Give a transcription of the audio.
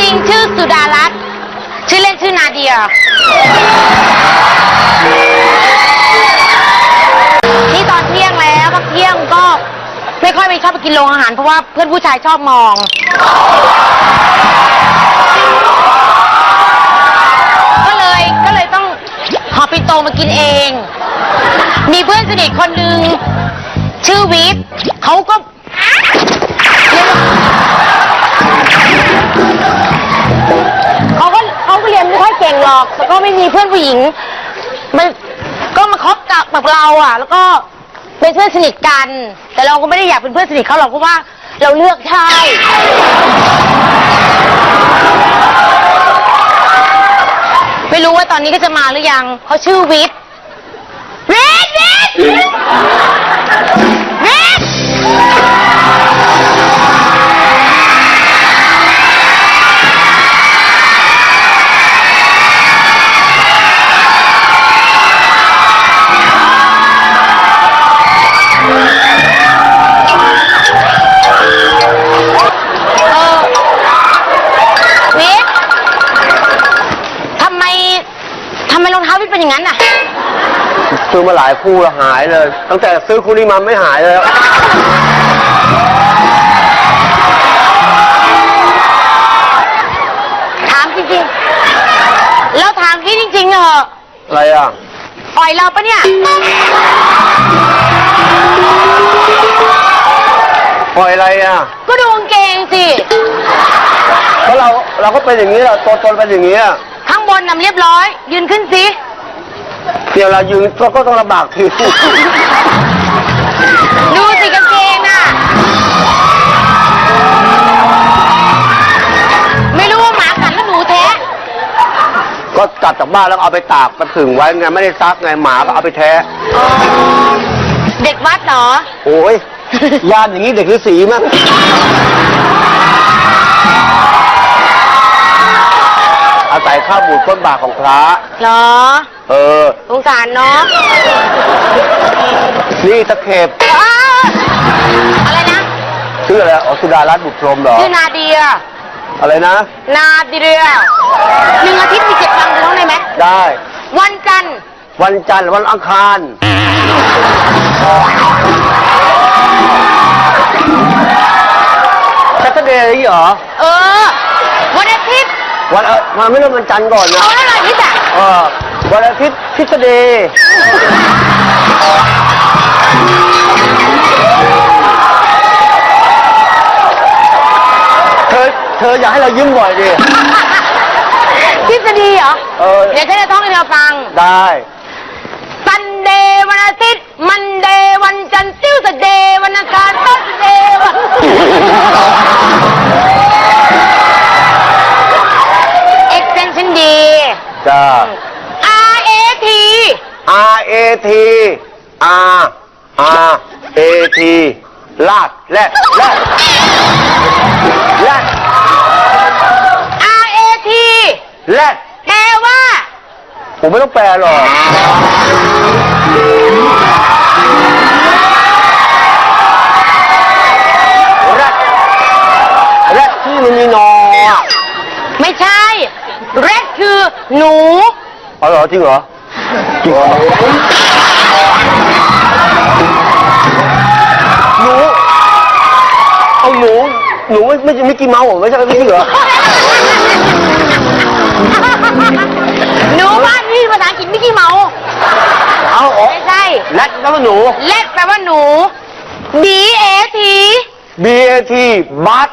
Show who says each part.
Speaker 1: จริงชื่อสุดารัตน์ชื่อเล่นชื่อนาเดีย นี่ตอนเที่ยงแล้วพักเที่ยงก็ไม่ค่อยไปชอบไปกินโรงอาหาร เพราะว่าเพื่อนผู้ชายชอบมอง ก็เลยก็เลยต้องหอปินโตมากินเอง มีเพื่อนสนิทคนหนึ่งชื่อวิทย์เขาก็ อก่งหรอกแต่ก็ไม่มีเพื่อนผู้หญิงมันก็มาคบกับแบบเราอะ แล้วก็เป็นเพื่อนสนิทกัน แต่เราก็ไม่ได้อยากเป็นเพื่อนสนิทเขาหรอกเพราะว่าเราเลือกใช่ ไม่รู้ว่าตอนนี้ก็จะมาหรือยังเขาชื่อวิทย์วิทย์วิทย์วิทย์
Speaker 2: ซื้อมาหลายคู่แล้วหายเลย ตั้งแต่ซื้อคู่นี้มาไม่หายเลย
Speaker 1: ถามจริงๆ แล้วถามพี่จริงๆเหรอ
Speaker 2: อะไรอะ
Speaker 1: ปล่อยเราปะเนี่ย
Speaker 2: ปล่อยอะไรอะ
Speaker 1: ก็ดูกางเกงสิ
Speaker 2: เพราะเราเราก็เป็นอย่างนี้แหละตัวตนเป็นอย่างนี้อะ
Speaker 1: ข้างบนนำเรียบร้อย ยืนขึ้นสิ
Speaker 2: เดี๋ยวเรายืนก็ก็ต้องลำบากที
Speaker 1: ดูสิกางเกงน่ะ ไม่รู้ว่าหมากัดหรือหนูแท้
Speaker 2: ก็กลับจากบ้านแล้วเอาไปตากไปผึ่งไว้ไงไม่ได้ซักไงหมาก็เอาไปแท้
Speaker 1: เด็กวัดเหรอ
Speaker 2: โอ้ยยานอย่างนี้เด็กหรือสีมั้ง อาศัยข้าวบูดก้นบาทของพระ
Speaker 1: เหรอ
Speaker 2: เออ
Speaker 1: สงสารเนาะ
Speaker 2: นี่ตะเข็บ
Speaker 1: อ้าวอะไรนะ
Speaker 2: ชื่ออะไรอ๋อสุดารัตน์บุตรพรหมเหรอ
Speaker 1: ชื่อนาเดีย
Speaker 2: อะไรนะ
Speaker 1: นาเดียหนึ่งอาทิตย์มีเจ็ดวันร้องได้ไหม
Speaker 2: ได้
Speaker 1: วันจันทร์
Speaker 2: วันจันทร์วันอังคารซัตเดย์อะไรอย่างงี้เหรอ
Speaker 1: เออ วันอาทิตย์
Speaker 2: วันเออมาไม่เริ่มวันจันทร์ก่อนนะ
Speaker 1: เอาแล้วอะไรนี่จ้ะ
Speaker 2: เออวันอาทิตย์ทฤษฎีเธอ เธออยากให้เรายิ้มบ่อยดิ
Speaker 1: ทฤษฎีเหรอ
Speaker 2: เออ
Speaker 1: เดี๋ยวฉันจะท่องให้เธอฟัง
Speaker 2: ได้
Speaker 1: ซันเดย์วันอาทิตย์มันเดย์ จ้า R A T
Speaker 2: R A T R R A T ลาดแรดแรดแรด
Speaker 1: R A T
Speaker 2: แรด
Speaker 1: แปลว่า
Speaker 2: ผมไม่ต้องแปลหรอก
Speaker 1: หนู
Speaker 2: เอาเหรอจริงเหรอจริงเหรอหนูเอาหนูหนูไม่ไม่ใช่มิกกี้เมาส์เหรอไม่ใช่ไม่ใช่เหรอ
Speaker 1: หนูบ้านนี่ภาษาอังกฤษมิกกี้เมาส์
Speaker 2: เอาอ๋อ
Speaker 1: ไม่ใช่
Speaker 2: แรดแล้วก็หนู
Speaker 1: เลดแปลว่าหนู B A T
Speaker 2: B A T บัต